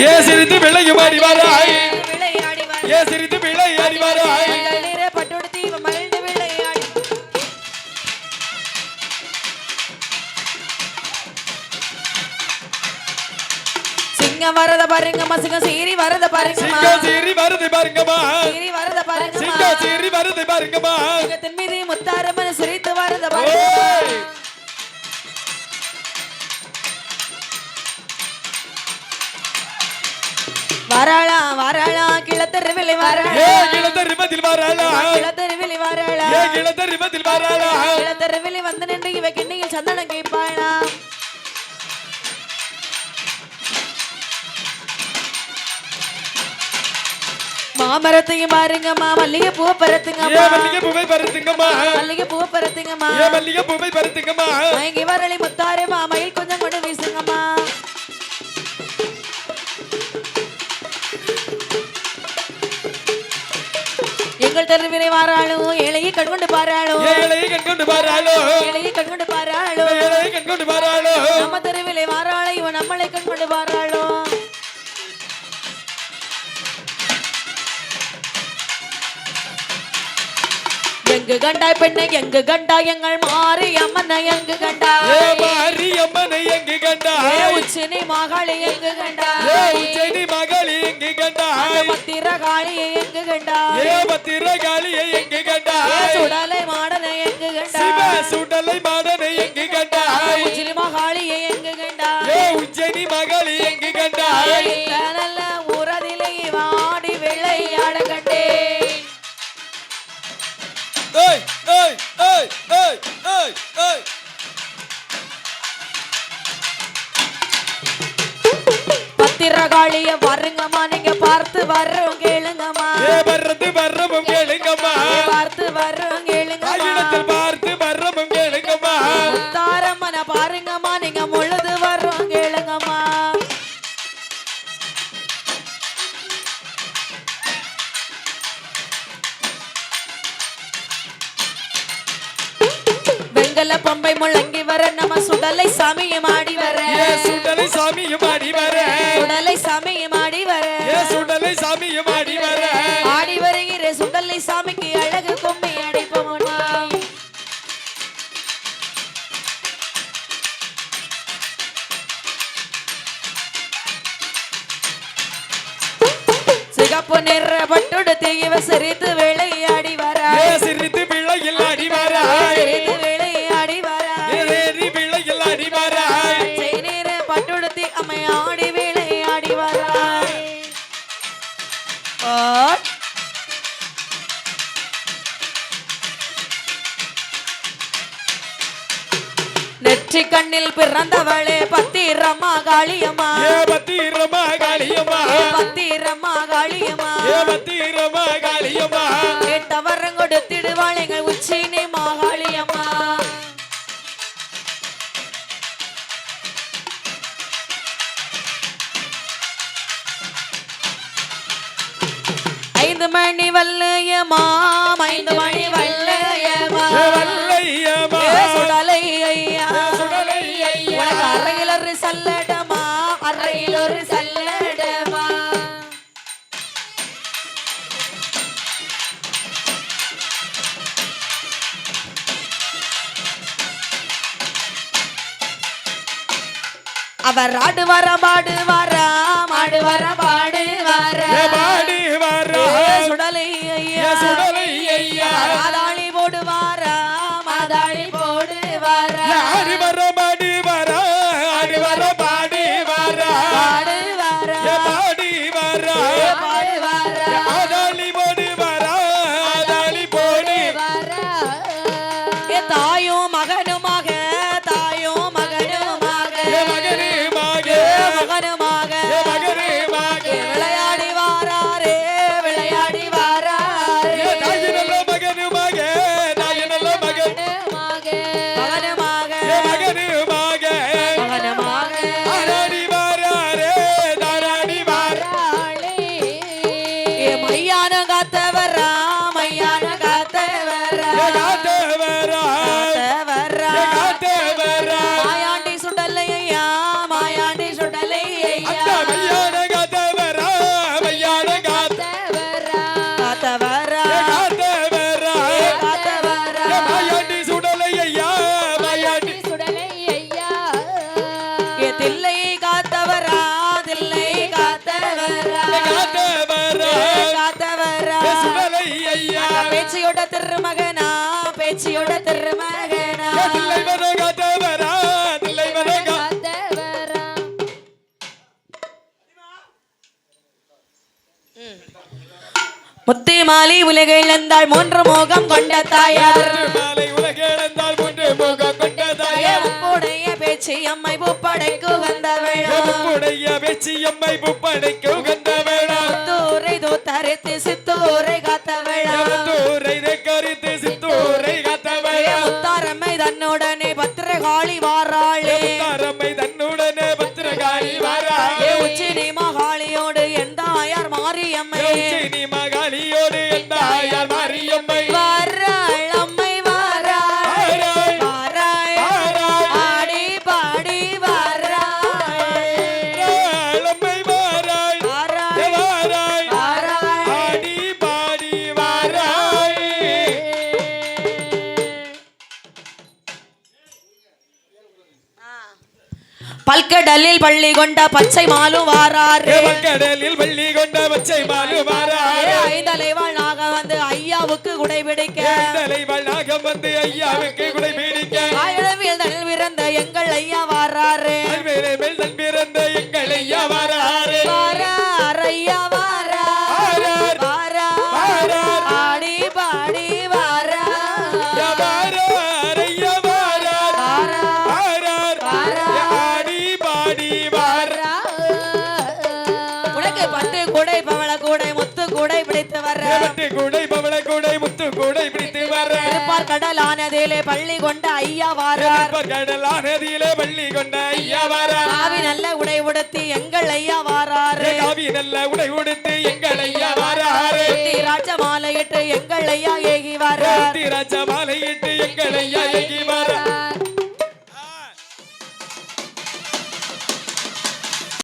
ஏ சிரித்து விளையும் ஆடி வராய் ஏ சிரித்து விளையாடி வராய் சிங்கம் வரத பாருங்கம்மா சிங்கம் சீரி வரத பாருங்கம்மா. சிங்கம் சீறி வருது பாருங்கம்மா. சீரி வரத பாருங்கம்மா. சிங்கம் சீறி வருது பாருங்கம்மா. சிங்கத்தின் மீது முத்தாரம்மன் சிரித்து வரத பாருங்கம்மா. ஓய் வராளா வராளா கிளத்தருவிலை வராளா ஏ கிளத்தரிமத்தில் வராளா கிளத்தருவிலை வராளா ஏ கிளத்தரிமத்தில் வராளா கிளத்தருவிலை வந்து நின்று இவ கிண்ணியில் சந்தனம் கேட்பாளா. மாமரத்தையும் பாருங்கம்மா மல்லிகை பூ பரத்துங்கம்மா. மல்லிகை பூவை பருத்துங்கம்மா. மல்லிகை பூ பரத்துங்கம்மா. மல்லிகை பூவை பருத்துங்கம்மா. மயங்கி வரளி முத்தாரே வாராளும் ஏழையை கண்கொண்டு பாராளும். ஏழையை கண்கொண்டு பாராளோ ஏழையை கண்கொண்டு எங்கு கண்டாய் பெண்ணை எங்கு கண்டாய் எங்கள் மாறி அம்மனை எங்கு கண்டாய்? மாரியம்மனை எங்கு கண்டாய்? உச்சினி மகளை எங்கு கண்டாய்? உச்சனி மகளி எங்கு கண்டாய்? பத்திர காளியை எங்கு கண்டாய்? ஏ பத்திரகாளியை எங்கு கண்டாய்? சுடலை மாடனை எங்கு கண்டாய்? சுடலை மாடனை எங்கு கண்டாய்? உச்சினி மகாளியை எங்கு கண்டாய்? உச்சனி மகளி எங்கு கண்டாய்? நல்ல பத்திரகாளிய வருங்கம்மா நீங்க பார்த்து வர்றோம் கேளுங்கம்மா வர்றது வர்றவும் கேளுங்கம்மா பார்த்து வர்றோம் வெங்கல பொம்பை முழங்கி வர நம்ம சுடலை சாமியும் ஆடி வர. சுடலை சாமியும் ஆடி வர. சுடலை சாமியும் ஆடி வர. சுடலை சாமியும் ஆடி வர. ஆடி வருகிற சுடலை சாமிக்கு அழகு கும்மி அடிப்போம்னா சிகப்பு நிற பட்டுடுத்து இவ சிரித்து நெற்றி கண்ணில் பிறந்தவளே பத்திரம்மா காளியம்மா. பத்திரமா காளியம்மா. ஏ பத்திரம்மா காளியம்மா. பத்திரமா மணி வல்லையம்மா ஐந்து மணி சுடலை ஐயா? சுடலை ஐயா. உனக்கு அறையில் ஒரு சல்லடமா? அறையில் ஒரு சல்லடமா? அவர் ஆடு வர தேவரா மாயாண்டி சுடலை ஐயா மாயாண்டி சுடலை ஐயா மையானகா தேவரா மையானகா தேவரா பேச்சியோட திருமகனா? பேச்சியோட திருமகனா? முத்தி மாலி உலகிழந்தாள் மூன்று மோகம் கொண்ட தாயார். மாலை உலகேழந்தால் மூன்று முகம் கொண்ட தாயே உப்புடைய பேச்சு அம்மை பூப்படைக்கு வந்தவளா. தூத்தரித்து சித்தூரை காத்தவளா. சித்தூரை காத்த வேளா முத்தாரம்மை தன்னுடனே பத்திரகாளி வாராளே. தாரம்மை தன்னுடனே பத்திரகாளி வாரா ஏ உச்சினி மகாளியோடு எந்த ஆயார் மாரியம்மை பல்கடலில் பள்ளி கொண்ட பச்சை மாலும் வாராரு. கடலில் வெள்ளி கொண்ட பச்சை மாலு வாராய் ஐந்தலைவாள் நாக வந்து ஐயாவுக்கு குடை பிடிக்க. தலைவள் நாகம் வந்து ஐயாவுக்கு குடை பீடிக்க. ஆயிரவில் தனில் பிறந்த எங்கள் ஐயா வாராரு. தன் பிறந்த எங்கள் ஐயா வாராரே வாரார். கூடை பவள கூடை முத்து கூடை பிடித்து வர்ற. கூடை பவள கூடை முத்து கூடை பிடித்து வர திருப்பார் கடலானதிலே பள்ளி கொண்ட ஐயா வாரார். கடலா நதியிலே வள்ளி கொண்ட ஐயா வாரார். காவி நல்ல உடை உடுத்தி எங்கள் ஐயா வாராரு. காவி நல்ல உடை உடுத்து எங்கள் ஐயா வாராரே. ராஜ மாலையிட்டு எங்கள் ஐயா ஏகி வாரார். திராட்ச மாலையிட்டு எங்கள் ஐயா எங்கி வாரா